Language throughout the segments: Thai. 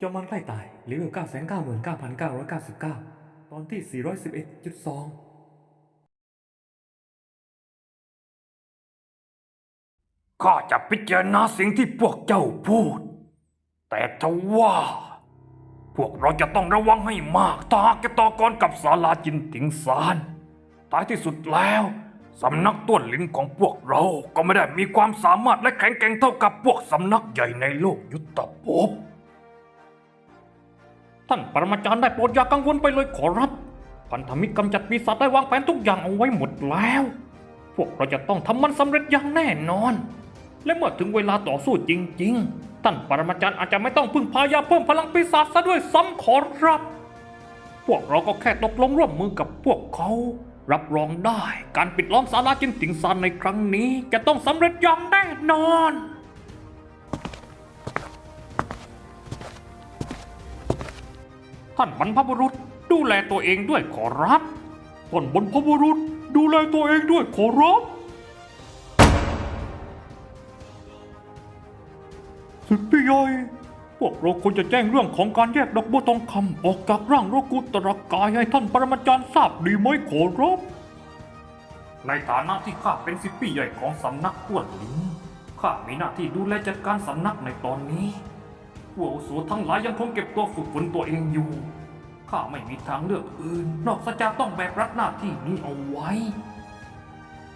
จอมมันใกล้ตายเลเวล999,999 ตอนที่ 411.2ข้าจะพิจารณาสิ่งที่พวกเจ้าพูด แต่ทว่า พวกเราจะต้องระวังให้มากถ้าหากจะต่อกรกับศาลาจินติงซานท้ายที่สุดแล้วสำนักต้วนลิ้นของพวกเราก็ไม่ได้มีความสามารถและแข็งแกร่งเท่ากับพวกสำนักใหญ่ในโลกยุทธภพ ท่านปรมาจารย์ได้โปรดอย่ากังวลไปเลยขอรับ พันธมิตรกำจัดปีศาจได้วางแผนทุกอย่างเอาไว้หมดแล้ว พวกเราจะต้องทำมันสำเร็จอย่างแน่นอน และเมื่อถึงเวลาต่อสู้จริง ๆ ท่านปรมาจารย์อาจจะไม่ต้องพึ่งพายาเพิ่มพลังปีศาจซะด้วยซ้ำขอรับ พวกเราก็แค่ตกลงร่วมมือกับพวกเขา รับรองได้การปิดล้อมศาลาจินติงซานในครั้งนี้จะต้องสำเร็จอย่างแน่นอน ท่านบรรพบุรุษดูแลตัวเองด้วยขอรับท่านบรรพบุรุษดูแลตัวเองด้วยขอรับสิทธิ์พี่ใหญ่พวกเราควรจะแจ้งเรื่องของการแยกดอกบัวทองคำออกจากร่างโรกุตรกายให้ท่านปรมาจารย์ทราบดีไหมขอรับ ในฐานะที่ข้าเป็นสิทธิ์พี่ใหญ่ของสำนักต้วนลินข้ามีหน้าที่ดูแลจัดการสำนักในตอนนี้ ผู้อาวุโสทั้งหลายยังคงเก็บตัวฝึกฝนตัวเองอยู่ ข้าไม่มีทางเลือกอื่น นอกจากต้องแบกรับหน้าที่นี้เอาไว้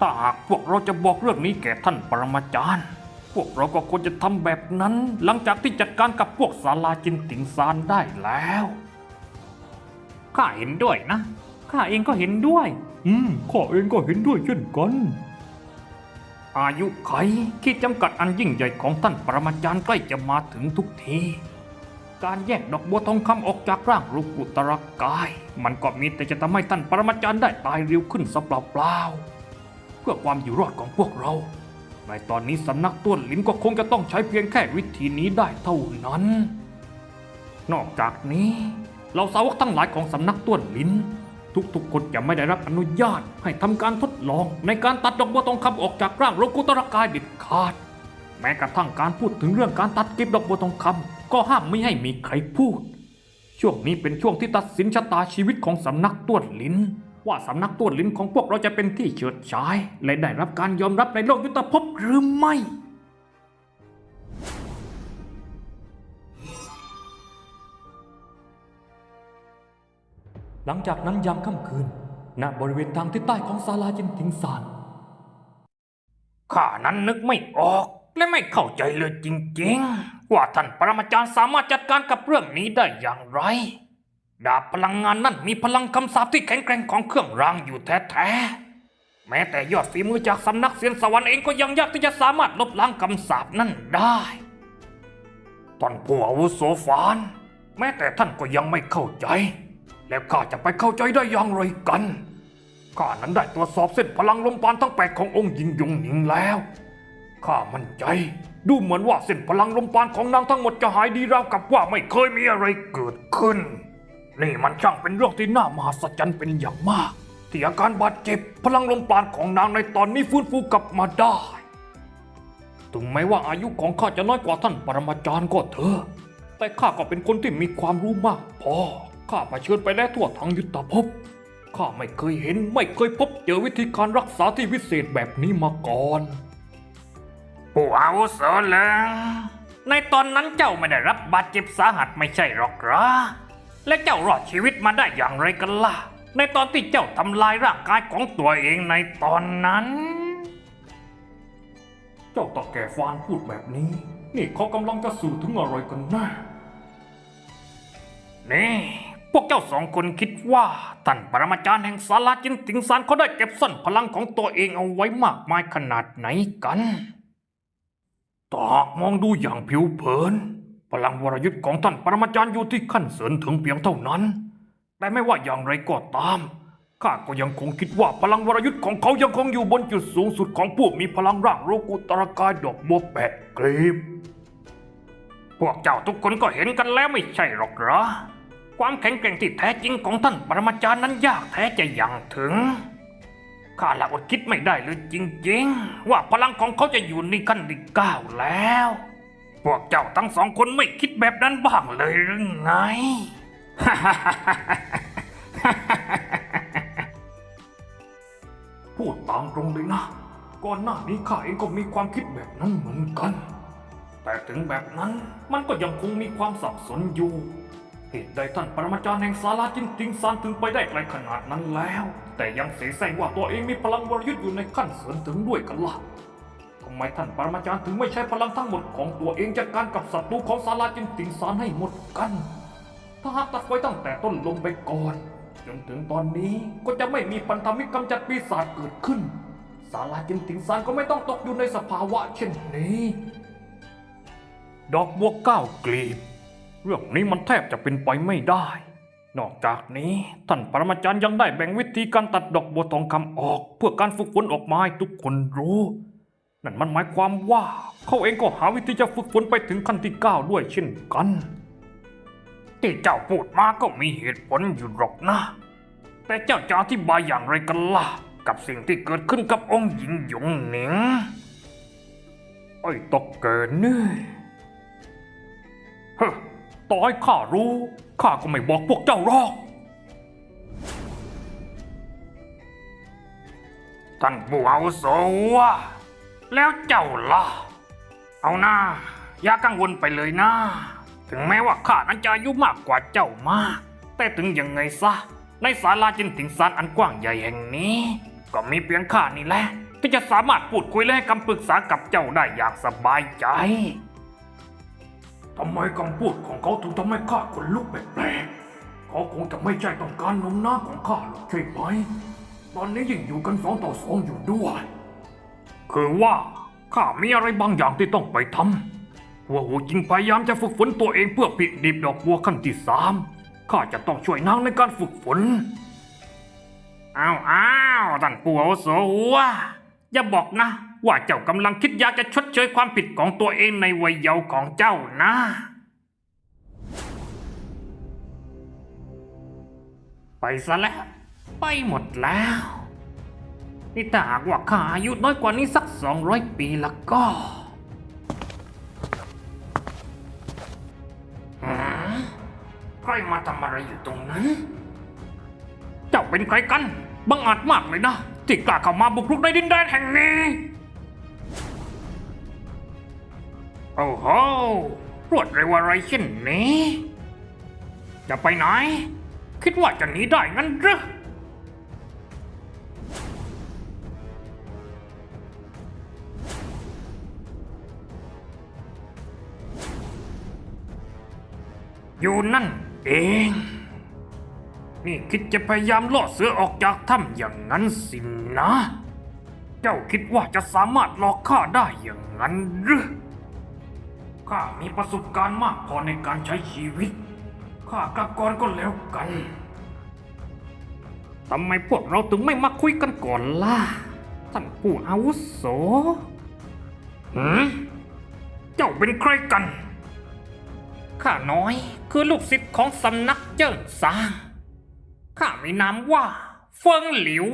ถ้าหากพวกเราจะบอกเรื่องนี้แก่ท่านปรมาจารย์ พวกเราก็ควรจะทำแบบนั้น หลังจากที่จัดการกับพวกศาลาจินติงซานได้แล้ว ข้าเห็นด้วยนะ ข้าเองก็เห็นด้วย อืม ข้าเองก็เห็นด้วยเช่นกัน อายุไขที่จำกัดอันยิ่งใหญ่ของท่านปรมาจารย์ใกล้จะมาถึงทุกที การแยกดอกบัวทองคำออกจากร่างรูกุตรกาย มันก็มีแต่จะทำให้ท่านปรมาจารย์ได้ตายเร็วขึ้นสัเปล่าๆเพื่อความอยู่รอดของพวกเรา ในตอนนี้สำนักต้วนลิ้นก็คงจะต้องใช้เพียงแค่วิธีนี้ได้เท่านั้น นอกจากนี้ เราสาวกทั้งหลายของสำนักต้วนลิ้น ทุกๆคนจะไม่ได้รับอนุญาตให้ทำการทดลองในการตัดดอกบัวทองคำออกจากร่างโลกุตรกายเด็ดขาด แม้กระทั่งการพูดถึงเรื่องการตัดก็บดอกบัวทองคำก็ห้ามไม่ให้มีใครพูด ช่วงนี้เป็นช่วงที่ตัดสินชะตาชีวิตของสำนักตวนลิ้น ว่าสำนักตวนลิ้นของพวกเราจะเป็นที่เฉิดฉาย และได้รับการยอมรับในโลกยุทธภพหรือไม่ หลังจากนั้นยามค่ำคืน ณบริเวณทางทิศใต้ของศาลาจินติงซานข้านั้นนึกไม่ออกและไม่เข้าใจเลยจริงๆ ว่าท่านปรมาจารย์สามารถจัดการกับเรื่องนี้ได้อย่างไร ดาบพลังงานนั่นมีพลังคำสาปที่แข็งแกร่งของเครื่องรางอยู่แท้ๆ แม้แต่ยอดฝีมือจากสำนักเซียนสวรรค์เองก็ยังยากที่จะสามารถลบล้างคำสาปนั่นได้ท่านผู้อาวุโสฟาน แม้แต่ท่านก็ยังไม่เข้าใจ แล้วข้าจะไปเข้าใจได้อย่างไรกันข้านั้นได้ตรวจสอบเส้นพลังลมปานทั้งแปดขององค์หญิงยงหนิงแล้วข้ามั่นใจ ดูเหมือนว่าเส้นพลังลมปานของนางทั้งหมดจะหายดีราวกับว่าไม่เคยมีอะไรเกิดขึ้น นี่มันช่างเป็นเรื่องที่น่ามหัศจรรย์เป็นอย่างมาก ที่อาการบาดเจ็บพลังลมปานของนางในตอนนี้ฟื้นฟูกลับมาได้ถึงแม้ว่าอายุของข้าจะน้อยกว่าท่านปรมาจารย์ก็เถอะแต่ข้าก็เป็นคนที่มีความรู้มากพอ ข้าเผชิญไปแล้วทั่วทั้งยุทธภพข้าไม่เคยเห็นไม่เคยพบเจอวิธีการรักษาที่วิเศษแบบนี้มาก่อนผู้อาวุโสเลยในตอนนั้นเจ้าไม่ได้รับบาดเจ็บสาหัสไม่ใช่หรอกเหรอและเจ้ารอดชีวิตมาได้อย่างไรกันล่ะ ในตอนที่เจ้าทำลายร่างกายของตัวเองในตอนนั้น เจ้าตาแก่ฟานพูดแบบนี้ นี่เขากำลังจะสื่อถึงอะไรกันแน่นี่ พวกเจ้าสองคนคิดว่าท่านปรมาจารย์แห่งศาลาจินติงซานเขาได้เก็บซ่อนพลังของตัวเองเอาไว้มากมายขนาดไหนกัน ตากมองดูอย่างผิวเผิน พลังวรยุทธ์ของท่านปรมาจารย์อยู่ที่ขั้นเสริญถึงเพียงเท่านั้น แต่ไม่ว่าอย่างไรก็ตามข้าก็ยังคงคิดว่าพลังวรยุทธ์ของเขายังคงอยู่บนจุดสูงสุดของผู้มีพลังร่างโลกุตรกายดอกบัวแปดกลีบพวกเจ้าทุกคนก็เห็นกันแล้วไม่ใช่หรอกเหรอ ความแข็งแกร่งที่แท้จริงของท่านปรมาจารย์นั้นยากแท้จะยังถึง ข้าละอดคิดไม่ได้เลยจริงๆ ว่าพลังของเขาจะอยู่ในขั้นที่เก้าแล้ว พวกเจ้าทั้งสองคนไม่คิดแบบนั้นบ้างเลยหรือไง พูดตามตรงเลยนะ ก่อนหน้านี้ข้าเองก็มีความคิดแบบนั้นเหมือนกัน แต่ถึงแบบนั้นมันก็ยังคงมีความสับสนอยู่ เหตุใดท่านปรมาจารย์แห่งศาลาจินติงซานถึงไปได้ไกลขนาดนั้นแล้ว แต่ยังเสแสร้งว่าตัวเองมีพลังวรยุทธ์อยู่ในขั้นเสริมถึงด้วยกันล่ะทำไมท่านปรมาจารย์ถึงไม่ใช้พลังทั้งหมดของตัวเองจัดการกับศัตรูของศาลาจินติงซานให้หมดกัน ถ้าหากตัดไว้ตั้งแต่ต้นลงไปก่อน จนถึงตอนนี้ก็จะไม่มีพันธมิตรกำจัดปีศาจเกิดขึ้นศาลาจินติงซานก็ไม่ต้องตกอยู่ในสภาวะเช่นนี้ ดอกบัวเก้ากลีบ เรื่องนี้มันแทบจะเป็นไปไม่ได้ นอกจากนี้ท่านปรมาจารย์ยังได้แบ่งวิธีการตัดดอกบัวทองคำออก เพื่อการฝึกฝนออกมาให้ทุกคนรู้ นั่นมันหมายความว่าเขาเองก็หาวิธีจะฝึกฝนไปถึงขั้นที่เก้าด้วยเช่นกัน ที่เจ้าพูดมาก็มีเหตุผลอยู่หรอกนะ แต่เจ้าจะอธิบายอย่างไรกันล่ะ กับสิ่งที่เกิดขึ้นกับองค์หญิงหยงหนิงไอ้ตกเกินเนี่อ ต่อให้ข้ารู้ ข้าก็ไม่บอกพวกเจ้าหรอก ท่านผู้อาวุโสวะแล้วเจ้าล่ะ เอาหน้าอย่ากังวลไปเลยนะ ถึงแม้ว่าข้านั้นจะอายุมากกว่าเจ้ามาก แต่ถึงยังไงซะ ในศาลาจินติงซานอันกว้างใหญ่แห่งนี้ ก็มีเพียงข้านี่แหละ ที่จะสามารถพูดคุยและให้คำปรึกษากับเจ้าได้อย่างสบายใจ ทำไมคำพูดของเขาถึงทำให้ข้าขนลุกแปลกๆเขาคงจะไม่ใช่ต้องการนมน้ำของข้าหรอกใช่ไหม ตอนนี้ยังอยู่กันสองต่อสองอยู่ด้วย คือว่าข้ามีอะไรบางอย่างที่ต้องไปทำหัวหูจิงพยายามจะฝึกฝนตัวเองเพื่อปิดดิบดอกบัวขั้นที่สามข้าจะต้องช่วยนางในการฝึกฝนอ้าวอ้าวท่านปู่อาวุโสวะอย่าบอกนะ ว่าเจ้ากำลังคิดอยากจะชดเชยความผิดของตัวเองในวัยเยาว์ของเจ้านะ ไปซะแล้ว ไปหมดแล้ว นี่ถ้าหากว่าข้าอายุน้อยกว่านี้สักสองร้อยปีแล้วก็ใครมาทำอะไรอยู่ตรงนั้น เจ้าเป็นใครกัน บังอาจมากเลยนะที่กล้าเข้ามาบุกรุกในดินแดนแห่งนี้ โอ้โหรวดเร็วอะไรเช่นนี้ จะไปไหน คิดว่าจะหนีได้งั้นหรืออยู่นั่นเอง นี่คิดจะพยายามล่อเสือออกจากถ้ำอย่างนั้นสินะ เจ้าคิดว่าจะสามารถหลอกข้าได้อย่างนั้นหรือ ข้ามีประสบการณ์มากพอในการใช้ชีวิต ข้ากลับก่อนก็แล้วกัน ทำไมพวกเราถึงไม่มาคุยกันก่อนล่ะ ท่านผู้อาวุโสหืมเจ้าเป็นใครกัน ข้าน้อยคือลูกศิษย์ของสำนักเจิ้งซาง ข้ามีนามว่า เฟิงหลิว